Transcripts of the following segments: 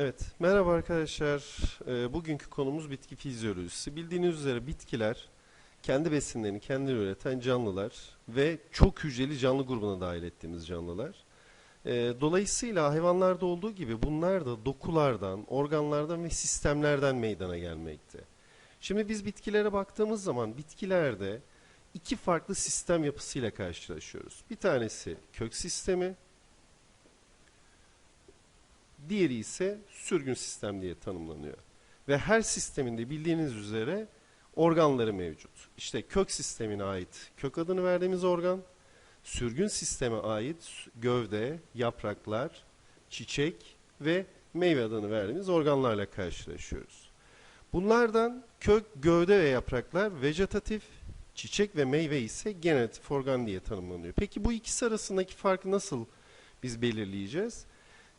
Evet, merhaba arkadaşlar. Ee, bugünkü konumuz bitki fizyolojisi. Bildiğiniz üzere bitkiler kendi besinlerini kendileri üreten canlılar ve çok hücreli canlı grubuna dahil ettiğimiz canlılar. Ee, dolayısıyla hayvanlarda olduğu gibi bunlar da dokulardan, organlardan ve sistemlerden meydana gelmekte. Şimdi biz bitkilere baktığımız zaman bitkilerde iki farklı sistem yapısıyla karşılaşıyoruz. Bir tanesi kök sistemi, Diğeri ise sürgün sistem diye tanımlanıyor. Ve her sisteminde bildiğiniz üzere organları mevcut. İşte kök sistemine ait kök adını verdiğimiz organ, sürgün sisteme ait gövde, yapraklar, çiçek ve meyve adını verdiğimiz organlarla karşılaşıyoruz. Bunlardan kök, gövde ve yapraklar vejetatif, çiçek ve meyve ise generatif organ diye tanımlanıyor. Peki bu ikisi arasındaki farkı nasıl biz belirleyeceğiz?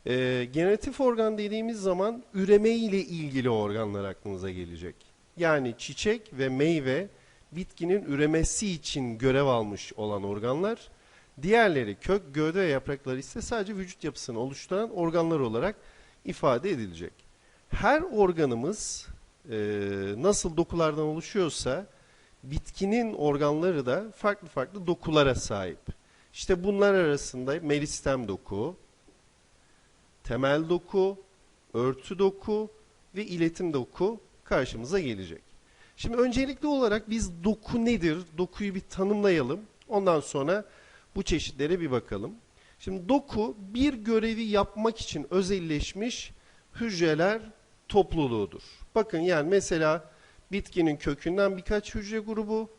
E, generatif organ dediğimiz zaman üreme ile ilgili organlar aklımıza gelecek. Yani çiçek ve meyve bitkinin üremesi için görev almış olan organlar. Diğerleri kök, gövde ve yaprakları ise sadece vücut yapısını oluşturan organlar olarak ifade edilecek. Her organımız e, nasıl dokulardan oluşuyorsa bitkinin organları da farklı farklı dokulara sahip. İşte bunlar arasında meristem doku, temel doku, örtü doku ve iletim doku karşımıza gelecek. Şimdi öncelikli olarak biz doku nedir? Dokuyu bir tanımlayalım. Ondan sonra bu çeşitlere bir bakalım. Şimdi doku bir görevi yapmak için özelleşmiş hücreler topluluğudur. Bakın yani mesela bitkinin kökünden birkaç hücre grubu,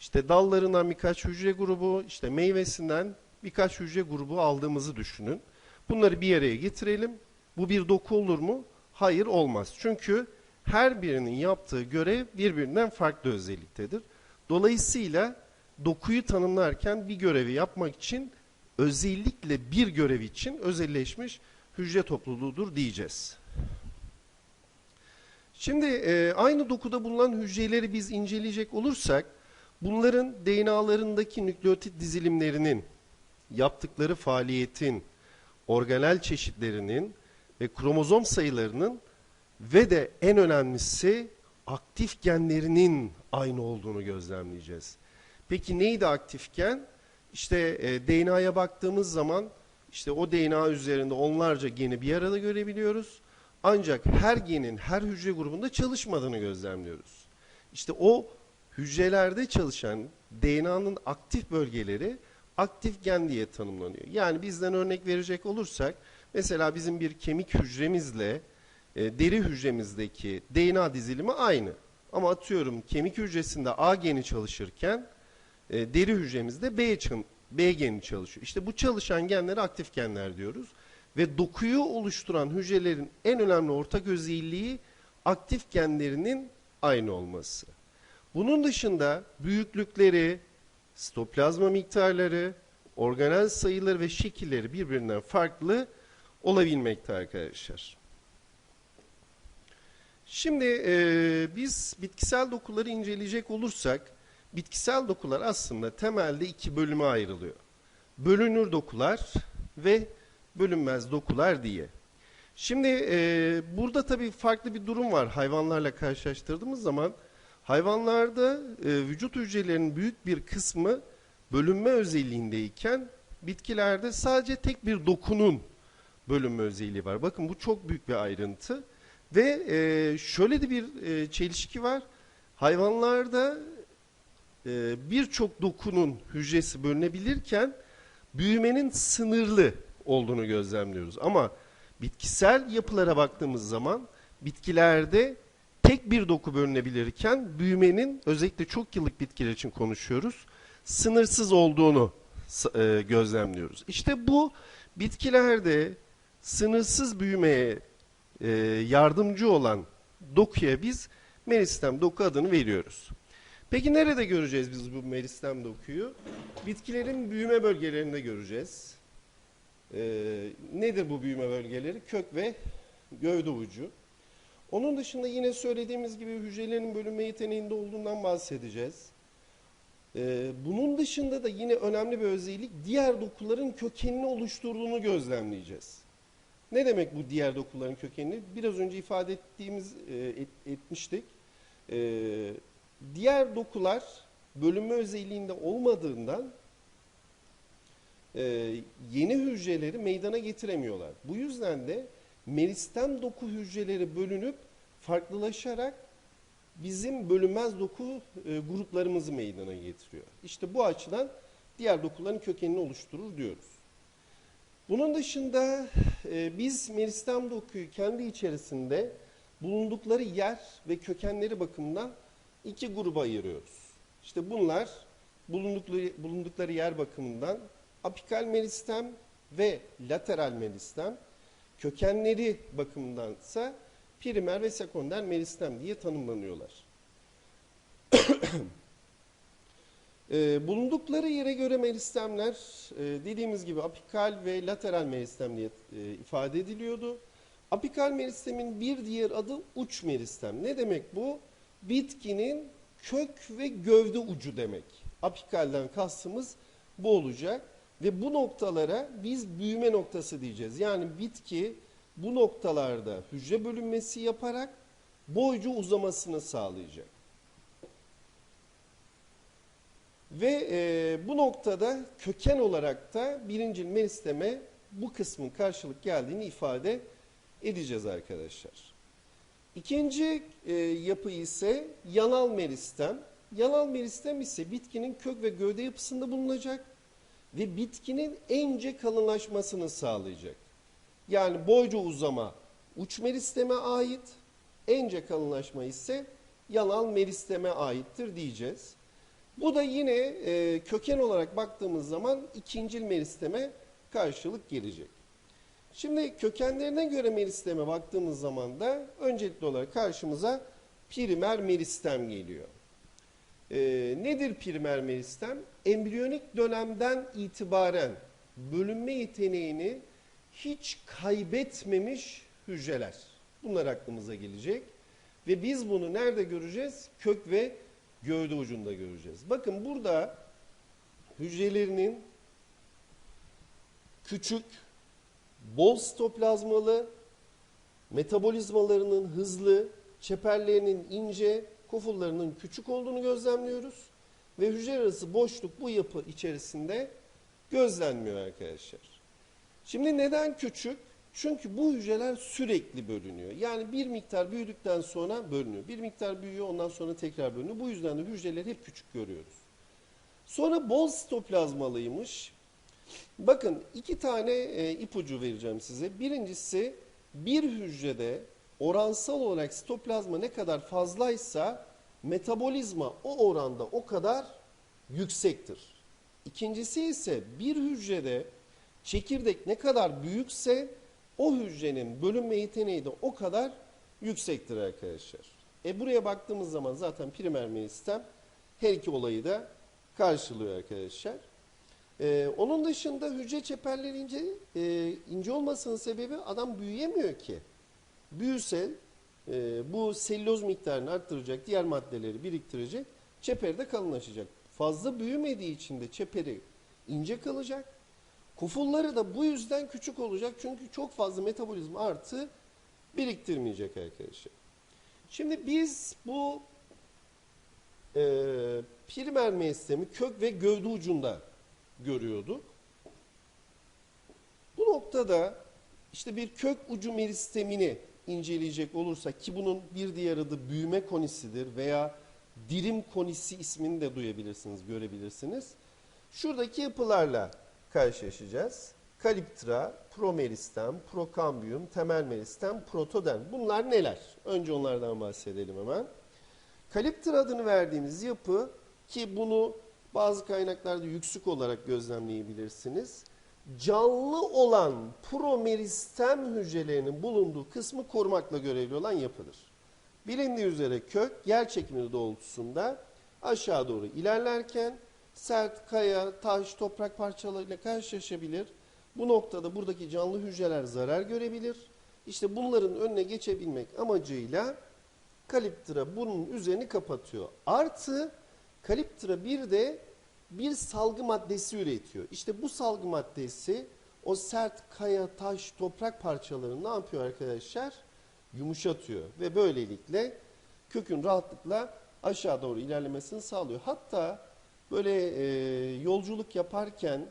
işte dallarından birkaç hücre grubu, işte meyvesinden birkaç hücre grubu aldığımızı düşünün. Bunları bir araya getirelim. Bu bir doku olur mu? Hayır olmaz. Çünkü her birinin yaptığı görev birbirinden farklı özelliktedir. Dolayısıyla dokuyu tanımlarken bir görevi yapmak için özellikle bir görev için özelleşmiş hücre topluluğudur diyeceğiz. Şimdi e, aynı dokuda bulunan hücreleri biz inceleyecek olursak bunların DNA'larındaki nükleotit dizilimlerinin yaptıkları faaliyetin organel çeşitlerinin ve kromozom sayılarının ve de en önemlisi aktif genlerinin aynı olduğunu gözlemleyeceğiz. Peki neydi aktif gen? İşte e, DNA'ya baktığımız zaman işte o DNA üzerinde onlarca geni bir arada görebiliyoruz. Ancak her genin her hücre grubunda çalışmadığını gözlemliyoruz. İşte o hücrelerde çalışan DNA'nın aktif bölgeleri aktif gen diye tanımlanıyor. Yani bizden örnek verecek olursak mesela bizim bir kemik hücremizle e, deri hücremizdeki DNA dizilimi aynı. Ama atıyorum kemik hücresinde A geni çalışırken e, deri hücremizde B, B geni çalışıyor. İşte bu çalışan genlere aktif genler diyoruz. Ve dokuyu oluşturan hücrelerin en önemli ortak özelliği aktif genlerinin aynı olması. Bunun dışında büyüklükleri, stoplazma miktarları, organel sayıları ve şekilleri birbirinden farklı olabilmekte arkadaşlar. Şimdi e, biz bitkisel dokuları inceleyecek olursak, bitkisel dokular aslında temelde iki bölüme ayrılıyor. Bölünür dokular ve bölünmez dokular diye. Şimdi e, burada tabii farklı bir durum var hayvanlarla karşılaştırdığımız zaman. Hayvanlarda e, vücut hücrelerinin büyük bir kısmı bölünme özelliğindeyken bitkilerde sadece tek bir dokunun bölünme özelliği var. Bakın bu çok büyük bir ayrıntı. Ve e, şöyle de bir e, çelişki var. Hayvanlarda e, birçok dokunun hücresi bölünebilirken büyümenin sınırlı olduğunu gözlemliyoruz. Ama bitkisel yapılara baktığımız zaman bitkilerde tek bir doku bölünebilirken büyümenin özellikle çok yıllık bitkiler için konuşuyoruz sınırsız olduğunu e, gözlemliyoruz. İşte bu bitkilerde sınırsız büyümeye e, yardımcı olan dokuya biz meristem doku adını veriyoruz. Peki nerede göreceğiz biz bu meristem dokuyu? Bitkilerin büyüme bölgelerinde göreceğiz. Ee, nedir bu büyüme bölgeleri? Kök ve gövde ucu. Onun dışında yine söylediğimiz gibi hücrelerin bölünme yeteneğinde olduğundan bahsedeceğiz. Ee, bunun dışında da yine önemli bir özellik diğer dokuların kökenini oluşturduğunu gözlemleyeceğiz. Ne demek bu diğer dokuların kökenini? Biraz önce ifade ettiğimiz e, et- etmiştik. E, diğer dokular bölünme özelliğinde olmadığından e, yeni hücreleri meydana getiremiyorlar. Bu yüzden de meristem doku hücreleri bölünüp farklılaşarak bizim bölünmez doku e, gruplarımızı meydana getiriyor. İşte bu açıdan diğer dokuların kökenini oluşturur diyoruz. Bunun dışında e, biz meristem dokuyu kendi içerisinde bulundukları yer ve kökenleri bakımından iki gruba ayırıyoruz. İşte bunlar bulundukları, bulundukları yer bakımından apikal meristem ve lateral meristem, kökenleri bakımındansa primer ve sekonder meristem diye tanımlanıyorlar. Ee, bulundukları yere göre meristemler e, dediğimiz gibi apikal ve lateral meristem diye e, ifade ediliyordu. Apikal meristemin bir diğer adı uç meristem. Ne demek bu? Bitkinin kök ve gövde ucu demek. Apikalden kastımız bu olacak ve bu noktalara biz büyüme noktası diyeceğiz. Yani bitki bu noktalarda hücre bölünmesi yaparak boycu uzamasını sağlayacak. Ve e, bu noktada köken olarak da birinci meristeme bu kısmın karşılık geldiğini ifade edeceğiz arkadaşlar. İkinci e, yapı ise yanal meristem. Yanal meristem ise bitkinin kök ve gövde yapısında bulunacak ve bitkinin ence kalınlaşmasını sağlayacak. Yani boyca uzama uç meristeme ait, ence kalınlaşma ise yanal meristeme aittir diyeceğiz. Bu da yine e, köken olarak baktığımız zaman ikincil meristeme karşılık gelecek. Şimdi kökenlerine göre meristeme baktığımız zaman da öncelikli olarak karşımıza primer meristem geliyor. E, nedir primer meristem? Embriyonik dönemden itibaren bölünme yeteneğini hiç kaybetmemiş hücreler. Bunlar aklımıza gelecek. Ve biz bunu nerede göreceğiz? Kök ve gövde ucunda göreceğiz. Bakın burada hücrelerinin küçük, bol sitoplazmalı, metabolizmalarının hızlı, çeperlerinin ince, kofullarının küçük olduğunu gözlemliyoruz. Ve hücre arası boşluk bu yapı içerisinde gözlenmiyor arkadaşlar. Şimdi neden küçük? Çünkü bu hücreler sürekli bölünüyor. Yani bir miktar büyüdükten sonra bölünüyor. Bir miktar büyüyor ondan sonra tekrar bölünüyor. Bu yüzden de hücreleri hep küçük görüyoruz. Sonra bol sitoplazmalıymış. Bakın iki tane e, ipucu vereceğim size. Birincisi bir hücrede oransal olarak sitoplazma ne kadar fazlaysa metabolizma o oranda o kadar yüksektir. İkincisi ise bir hücrede çekirdek ne kadar büyükse o hücrenin bölünme yeteneği de o kadar yüksektir arkadaşlar. E buraya baktığımız zaman zaten primer meristem her iki olayı da karşılıyor arkadaşlar. Ee, onun dışında hücre çeperleri ince, e, ince olmasının sebebi adam büyüyemiyor ki. Büyüse e, bu selüloz miktarını arttıracak, diğer maddeleri biriktirecek, çeperi de kalınlaşacak. Fazla büyümediği için de çeperi ince kalacak. Kufulları da bu yüzden küçük olacak çünkü çok fazla metabolizma artı biriktirmeyecek arkadaşlar. Şimdi biz bu e, primer meristemi kök ve gövde ucunda görüyorduk. Bu noktada işte bir kök ucu meristemini inceleyecek olursak ki bunun bir diğer adı büyüme konisidir veya dirim konisi ismini de duyabilirsiniz, görebilirsiniz. Şuradaki yapılarla karşılaşacağız. Kaliptra, promeristem, prokambium, temel meristem, protoderm. Bunlar neler? Önce onlardan bahsedelim hemen. Kaliptra adını verdiğimiz yapı ki bunu bazı kaynaklarda yüksük olarak gözlemleyebilirsiniz. Canlı olan promeristem hücrelerinin bulunduğu kısmı korumakla görevli olan yapıdır. Bilindiği üzere kök yer çekimi doğrultusunda aşağı doğru ilerlerken sert kaya, taş, toprak parçalarıyla karşılaşabilir. Bu noktada buradaki canlı hücreler zarar görebilir. İşte bunların önüne geçebilmek amacıyla kaliptra bunun üzerini kapatıyor. Artı kaliptra bir de bir salgı maddesi üretiyor. İşte bu salgı maddesi o sert kaya, taş, toprak parçalarını ne yapıyor arkadaşlar? Yumuşatıyor ve böylelikle kökün rahatlıkla aşağı doğru ilerlemesini sağlıyor. Hatta böyle e, yolculuk yaparken,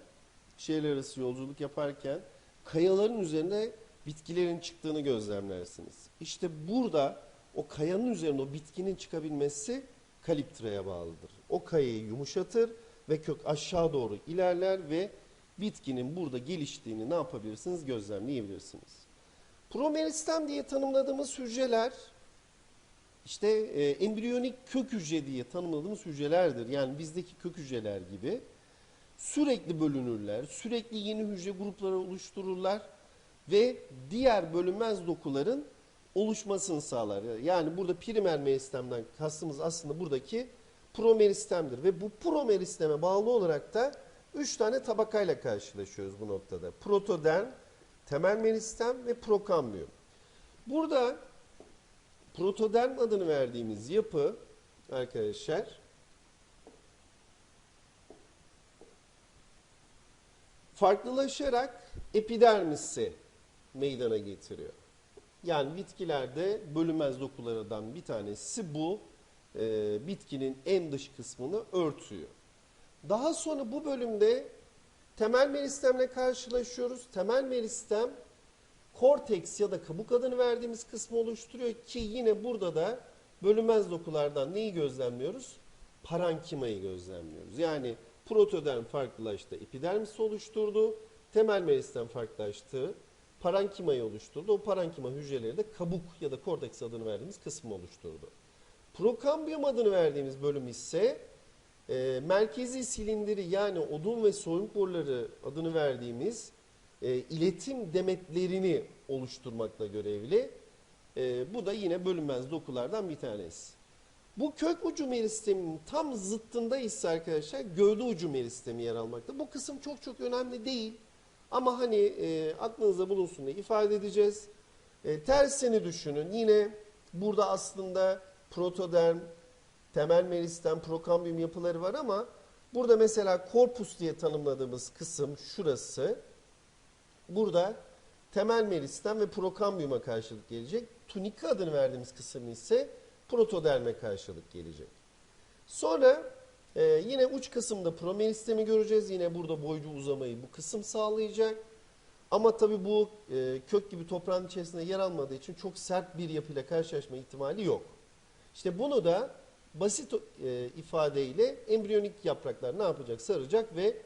şehirler arası yolculuk yaparken kayaların üzerinde bitkilerin çıktığını gözlemlersiniz. İşte burada o kayanın üzerinde o bitkinin çıkabilmesi kaliptraya bağlıdır. O kayayı yumuşatır ve kök aşağı doğru ilerler ve bitkinin burada geliştiğini ne yapabilirsiniz? Gözlemleyebilirsiniz. Promeristem diye tanımladığımız hücreler işte e, embriyonik kök hücre diye tanımladığımız hücrelerdir. Yani bizdeki kök hücreler gibi sürekli bölünürler, sürekli yeni hücre grupları oluştururlar ve diğer bölünmez dokuların oluşmasını sağlar. Yani burada primer meristemden kastımız aslında buradaki promeristemdir ve bu promeristeme bağlı olarak da üç tane tabakayla karşılaşıyoruz bu noktada. Protoderm, temel meristem ve prokambiyum. Burada protoderm adını verdiğimiz yapı arkadaşlar farklılaşarak epidermisi meydana getiriyor. Yani bitkilerde bölünmez dokulardan bir tanesi bu e, bitkinin en dış kısmını örtüyor. Daha sonra bu bölümde temel meristemle karşılaşıyoruz. Temel meristem korteks ya da kabuk adını verdiğimiz kısmı oluşturuyor ki yine burada da bölünmez dokulardan neyi gözlemliyoruz? Parankimayı gözlemliyoruz. Yani protoderm farklılaştı, epidermis oluşturdu. Temel meristem farklılaştı, parankimayı oluşturdu. O parankima hücreleri de kabuk ya da korteks adını verdiğimiz kısmı oluşturdu. Prokambiyum adını verdiğimiz bölüm ise e, merkezi silindiri yani odun ve soyun boruları adını verdiğimiz e, iletim demetlerini oluşturmakla görevli. E, bu da yine bölünmez dokulardan bir tanesi. Bu kök ucu meristeminin tam zıttında ise arkadaşlar gövde ucu meristemi yer almakta. Bu kısım çok çok önemli değil. Ama hani e, aklınızda bulunsun diye ifade edeceğiz. E, tersini düşünün. Yine burada aslında protoderm, temel meristem, prokambiyum yapıları var ama burada mesela korpus diye tanımladığımız kısım şurası. Burada temel meristem ve prokambiyuma karşılık gelecek. Tunika adını verdiğimiz kısım ise protoderme karşılık gelecek. Sonra e, yine uç kısımda promeristemi göreceğiz. Yine burada boycu uzamayı bu kısım sağlayacak. Ama tabi bu e, kök gibi toprağın içerisinde yer almadığı için çok sert bir yapıyla karşılaşma ihtimali yok. İşte bunu da basit e, ifadeyle embriyonik yapraklar ne yapacak? Saracak ve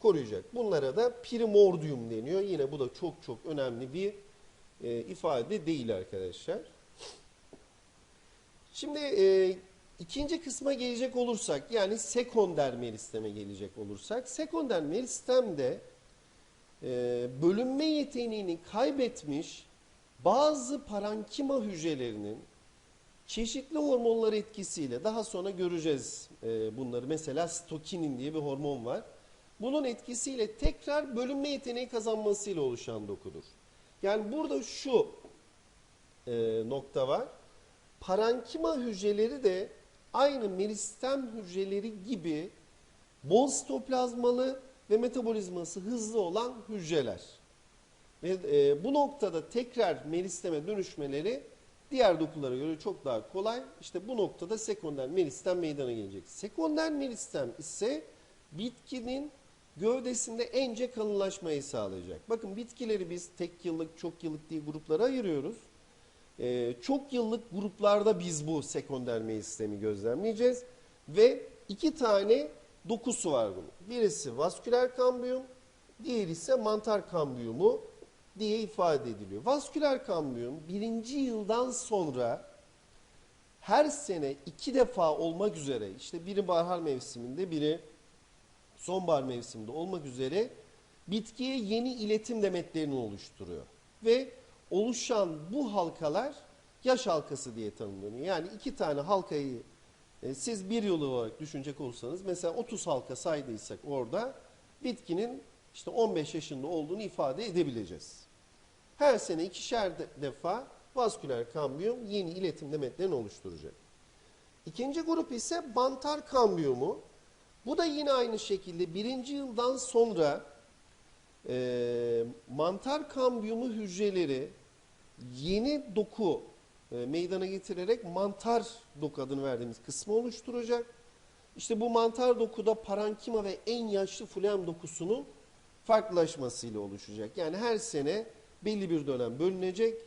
koruyacak. Bunlara da primordium deniyor. Yine bu da çok çok önemli bir e, ifade değil arkadaşlar. Şimdi e, ikinci kısma gelecek olursak yani sekonder meristeme gelecek olursak sekonder meristemde e, bölünme yeteneğini kaybetmiş bazı parankima hücrelerinin çeşitli hormonlar etkisiyle daha sonra göreceğiz e, bunları. Mesela stokinin diye bir hormon var. Bunun etkisiyle tekrar bölünme yeteneği kazanmasıyla oluşan dokudur. Yani burada şu e, nokta var. Parankima hücreleri de aynı meristem hücreleri gibi bol sitoplazmalı ve metabolizması hızlı olan hücreler. Ve e, bu noktada tekrar meristeme dönüşmeleri diğer dokulara göre çok daha kolay. İşte bu noktada sekonder meristem meydana gelecek. Sekonder meristem ise bitkinin gövdesinde ence kalınlaşmayı sağlayacak. Bakın bitkileri biz tek yıllık, çok yıllık diye gruplara ayırıyoruz. Ee, çok yıllık gruplarda biz bu sekonder meristemi gözlemleyeceğiz. Ve iki tane dokusu var bunun. Birisi vasküler kambiyum, diğeri ise mantar kambiyumu diye ifade ediliyor. Vasküler kambiyum birinci yıldan sonra her sene iki defa olmak üzere işte biri bahar mevsiminde biri sonbahar mevsiminde olmak üzere bitkiye yeni iletim demetlerini oluşturuyor. Ve oluşan bu halkalar yaş halkası diye tanımlanıyor. Yani iki tane halkayı e, siz bir yıl olarak düşünecek olsanız mesela 30 halka saydıysak orada bitkinin işte 15 yaşında olduğunu ifade edebileceğiz. Her sene ikişer defa vasküler kambiyum yeni iletim demetlerini oluşturacak. İkinci grup ise bantar kambiyumu. Bu da yine aynı şekilde birinci yıldan sonra e, mantar kambiyumu hücreleri yeni doku e, meydana getirerek mantar doku adını verdiğimiz kısmı oluşturacak. İşte bu mantar dokuda parankima ve en yaşlı flem dokusunun farklılaşmasıyla oluşacak. Yani her sene belli bir dönem bölünecek,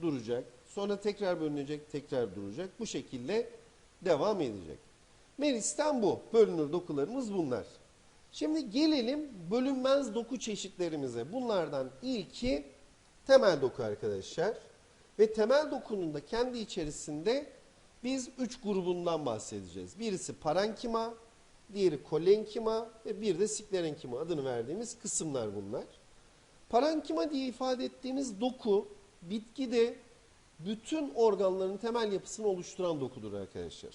duracak. Sonra tekrar bölünecek, tekrar duracak. Bu şekilde devam edecek. Meris'ten bu. Bölünür dokularımız bunlar. Şimdi gelelim bölünmez doku çeşitlerimize. Bunlardan ilki temel doku arkadaşlar. Ve temel dokunun da kendi içerisinde biz üç grubundan bahsedeceğiz. Birisi parenkima, diğeri kolenkima ve bir de sklerenkima adını verdiğimiz kısımlar bunlar. Parenkima diye ifade ettiğimiz doku bitkide bütün organların temel yapısını oluşturan dokudur arkadaşlar.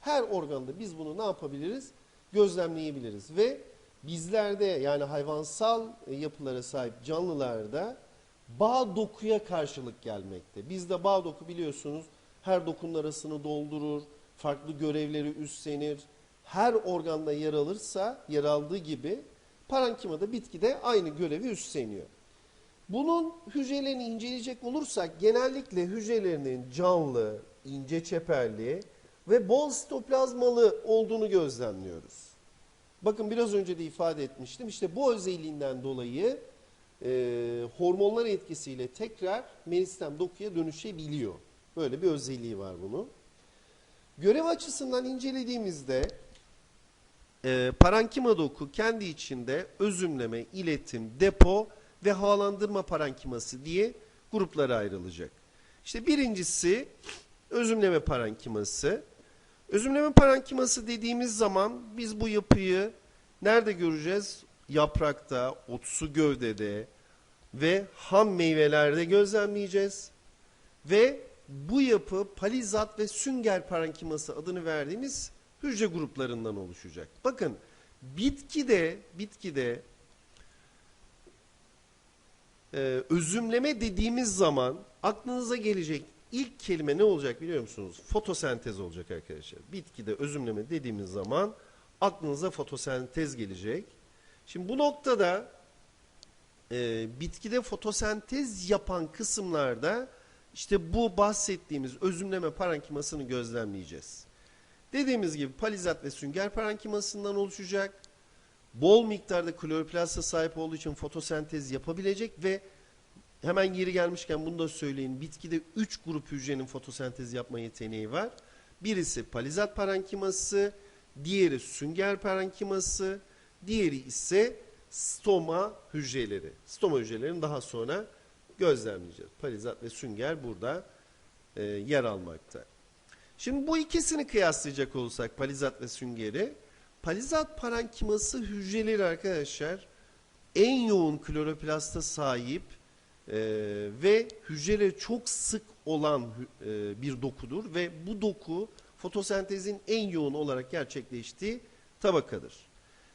Her organda biz bunu ne yapabiliriz? Gözlemleyebiliriz ve bizlerde yani hayvansal e, yapılara sahip canlılarda bağ dokuya karşılık gelmekte. Bizde bağ doku biliyorsunuz her dokunun arasını doldurur, farklı görevleri üstlenir. Her organda yer alırsa, yer aldığı gibi parenkimada bitkide aynı görevi üstleniyor. Bunun hücrelerini inceleyecek olursak genellikle hücrelerinin canlı, ince çeperli ve bol sitoplazmalı olduğunu gözlemliyoruz. Bakın biraz önce de ifade etmiştim. İşte bu özelliğinden dolayı e, hormonlar etkisiyle tekrar meristem dokuya dönüşebiliyor. Böyle bir özelliği var bunun. Görev açısından incelediğimizde e, parankima doku kendi içinde özümleme, iletim, depo ve havalandırma parankiması diye gruplara ayrılacak. İşte birincisi özümleme parankiması. Özümleme parankiması dediğimiz zaman biz bu yapıyı nerede göreceğiz? Yaprakta, otsu gövdede ve ham meyvelerde gözlemleyeceğiz. Ve bu yapı palizat ve sünger parenkiması adını verdiğimiz hücre gruplarından oluşacak. Bakın bitkide bitkide e, özümleme dediğimiz zaman aklınıza gelecek ilk kelime ne olacak biliyor musunuz? Fotosentez olacak arkadaşlar. Bitkide özümleme dediğimiz zaman aklınıza fotosentez gelecek. Şimdi bu noktada e, bitkide fotosentez yapan kısımlarda işte bu bahsettiğimiz özümleme parenkimasını gözlemleyeceğiz. Dediğimiz gibi palizat ve sünger parenkimasından oluşacak. Bol miktarda kloroplasta sahip olduğu için fotosentez yapabilecek ve hemen geri gelmişken bunu da söyleyeyim. Bitkide 3 grup hücrenin fotosentez yapma yeteneği var. Birisi palizat parenkiması, diğeri sünger parenkiması, diğeri ise stoma hücreleri. Stoma hücrelerini daha sonra gözlemleyeceğiz. Palizat ve sünger burada e, yer almakta. Şimdi bu ikisini kıyaslayacak olursak palizat ve süngeri, palizat parenkiması hücreleri arkadaşlar en yoğun kloroplasta sahip e, ve hücreleri çok sık olan e, bir dokudur ve bu doku fotosentezin en yoğun olarak gerçekleştiği tabakadır.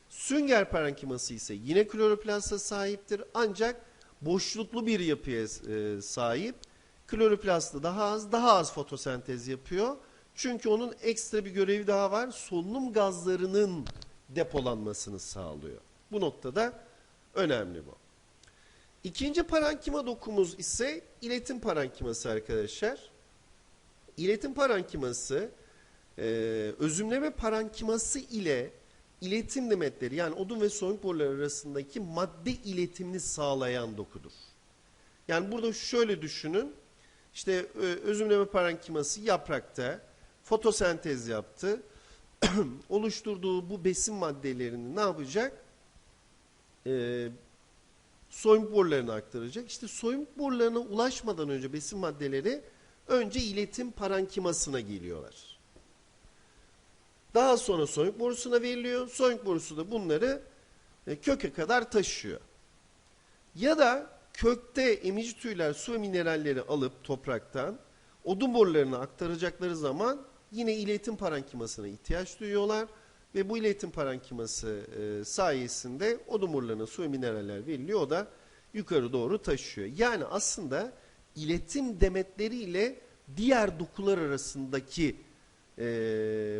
Sünger parenkiması ise yine kloroplasta sahiptir ancak boşluklu bir yapıya e, sahip. Kloroplastı daha az, daha az fotosentez yapıyor. Çünkü onun ekstra bir görevi daha var. Solunum gazlarının depolanmasını sağlıyor. Bu noktada önemli bu. İkinci parankima dokumuz ise iletim parankiması arkadaşlar. İletim parankiması e, özümleme parankiması ile iletim demetleri yani odun ve soyun boruları arasındaki madde iletimini sağlayan dokudur. Yani burada şöyle düşünün. İşte e, özümleme parenkiması yaprakta fotosentez yaptı. Oluşturduğu bu besin maddelerini ne yapacak? Ee, soyun borularına aktaracak. İşte soyun borularına ulaşmadan önce besin maddeleri önce iletim parenkimasına geliyorlar. Daha sonra soyuk borusuna veriliyor. Soyuk borusu da bunları e, köke kadar taşıyor. Ya da kökte emici tüyler su mineralleri alıp topraktan odun borularına aktaracakları zaman yine iletim parenkimasına ihtiyaç duyuyorlar. Ve bu iletim parenkiması e, sayesinde odun borularına su ve mineraller veriliyor. O da yukarı doğru taşıyor. Yani aslında iletim demetleriyle diğer dokular arasındaki e,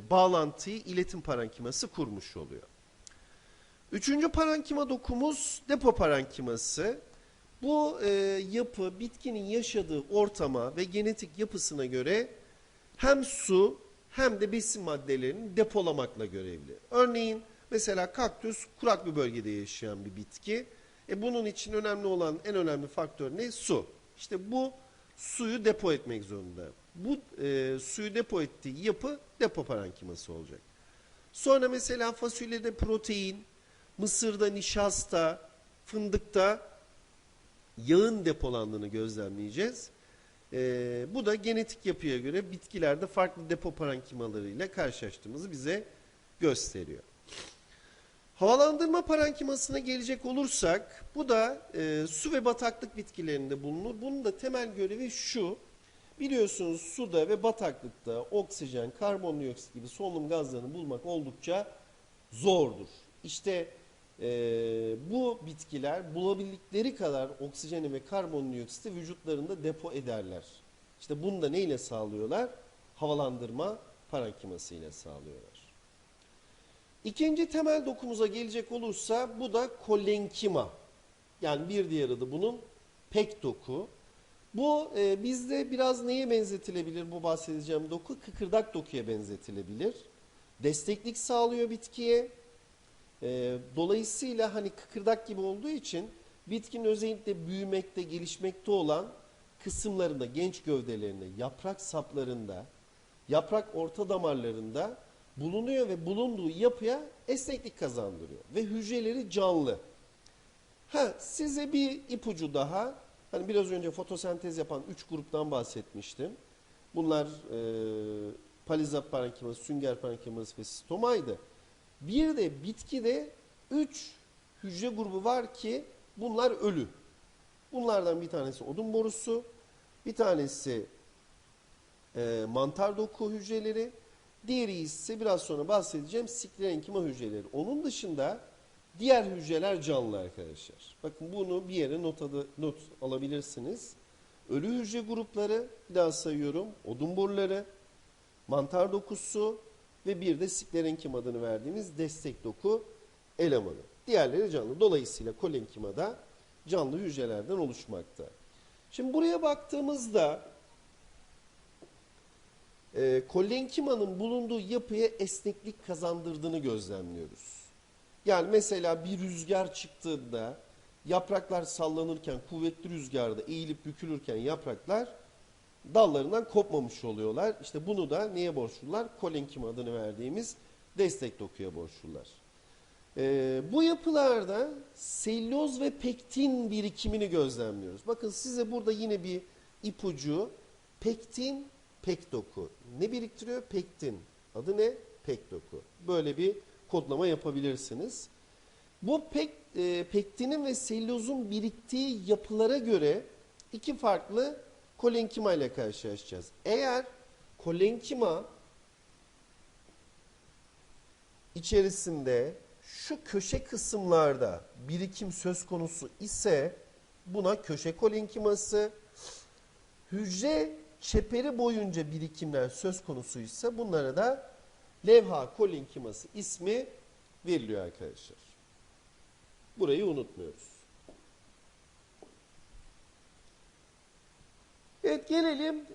bağlantıyı iletim parenkiması kurmuş oluyor. Üçüncü parenkima dokumuz depo parenkiması. Bu e, yapı bitkinin yaşadığı ortama ve genetik yapısına göre hem su hem de besin maddelerini depolamakla görevli. Örneğin mesela kaktüs kurak bir bölgede yaşayan bir bitki. E bunun için önemli olan en önemli faktör ne? Su. İşte bu suyu depo etmek zorunda. Bu e, suyu depo ettiği yapı depo parenkiması olacak. Sonra mesela fasulyede protein, mısırda nişasta, fındıkta yağın depolandığını gözlemleyeceğiz. Ee, bu da genetik yapıya göre bitkilerde farklı depo parenkimalarıyla karşılaştığımızı bize gösteriyor. Havalandırma parenkimasına gelecek olursak bu da e, su ve bataklık bitkilerinde bulunur. Bunun da temel görevi şu. Biliyorsunuz suda ve bataklıkta oksijen, karbondioksit gibi solunum gazlarını bulmak oldukça zordur. İşte e, bu bitkiler bulabildikleri kadar oksijeni ve karbondioksiti vücutlarında depo ederler. İşte bunu da neyle sağlıyorlar? Havalandırma parenkiması ile sağlıyorlar. İkinci temel dokumuza gelecek olursa bu da kolenkima. Yani bir diğer adı bunun pek doku. Bu e, bizde biraz neye benzetilebilir bu bahsedeceğim doku? Kıkırdak dokuya benzetilebilir. Desteklik sağlıyor bitkiye. E, dolayısıyla hani kıkırdak gibi olduğu için bitkinin özellikle büyümekte, gelişmekte olan kısımlarında, genç gövdelerinde, yaprak saplarında, yaprak orta damarlarında bulunuyor ve bulunduğu yapıya esneklik kazandırıyor. Ve hücreleri canlı. Ha, size bir ipucu daha. Hani biraz önce fotosentez yapan üç gruptan bahsetmiştim. Bunlar e, palizap parenkiması, sünger parenkiması ve stomaydı. Bir de bitkide üç hücre grubu var ki bunlar ölü. Bunlardan bir tanesi odun borusu, bir tanesi e, mantar doku hücreleri, diğeri ise biraz sonra bahsedeceğim sklerenkima hücreleri. Onun dışında diğer hücreler canlı arkadaşlar. Bakın bunu bir yere not, adı, not alabilirsiniz. Ölü hücre grupları, bir daha sayıyorum, odun boruları, mantar dokusu ve bir de sklerenkim adını verdiğimiz destek doku elemanı. Diğerleri canlı. Dolayısıyla kolenkima da canlı hücrelerden oluşmakta. Şimdi buraya baktığımızda e, kolenkimanın bulunduğu yapıya esneklik kazandırdığını gözlemliyoruz. Yani mesela bir rüzgar çıktığında yapraklar sallanırken kuvvetli rüzgarda eğilip bükülürken yapraklar dallarından kopmamış oluyorlar. İşte bunu da neye borçlular? Kolenkim adını verdiğimiz destek dokuya borçlular. Ee, bu yapılarda selüloz ve pektin birikimini gözlemliyoruz. Bakın size burada yine bir ipucu. Pektin, pek doku. Ne biriktiriyor? Pektin. Adı ne? Pek doku. Böyle bir kodlama yapabilirsiniz. Bu pek, e, pektinin ve selülozun biriktiği yapılara göre iki farklı kolenkima ile karşılaşacağız. Eğer kolenkima içerisinde şu köşe kısımlarda birikim söz konusu ise buna köşe kolenkiması, hücre çeperi boyunca birikimler söz konusu ise bunlara da levha kolenkiması ismi veriliyor arkadaşlar. Burayı unutmuyoruz. Evet gelelim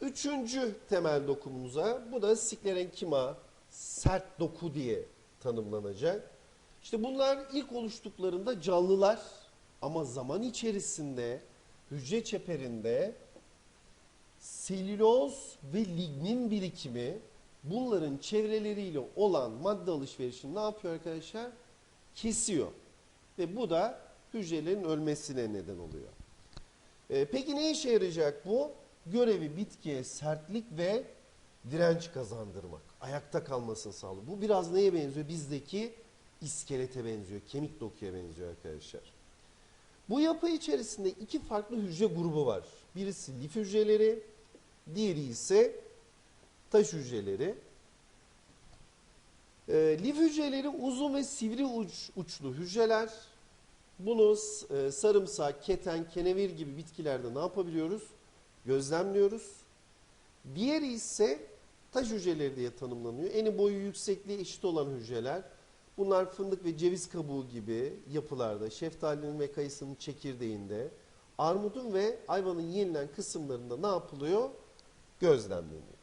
üçüncü temel dokumumuza. Bu da sklerenkima sert doku diye tanımlanacak. İşte bunlar ilk oluştuklarında canlılar ama zaman içerisinde hücre çeperinde selüloz ve lignin birikimi bunların çevreleriyle olan madde alışverişini ne yapıyor arkadaşlar? Kesiyor. Ve bu da hücrelerin ölmesine neden oluyor. E, peki ne işe yarayacak bu? Görevi bitkiye sertlik ve direnç kazandırmak. Ayakta kalmasını sağlıyor. Bu biraz neye benziyor? Bizdeki iskelete benziyor. Kemik dokuya benziyor arkadaşlar. Bu yapı içerisinde iki farklı hücre grubu var. Birisi lif hücreleri, diğeri ise taş hücreleri. E, lif hücreleri uzun ve sivri uç, uçlu hücreler. Bunu e, sarımsak, keten, kenevir gibi bitkilerde ne yapabiliyoruz? Gözlemliyoruz. Diğeri ise taş hücreleri diye tanımlanıyor. Eni boyu yüksekliği eşit olan hücreler. Bunlar fındık ve ceviz kabuğu gibi yapılarda, şeftalinin ve kayısının çekirdeğinde, armudun ve ayvanın yenilen kısımlarında ne yapılıyor? Gözlemleniyor.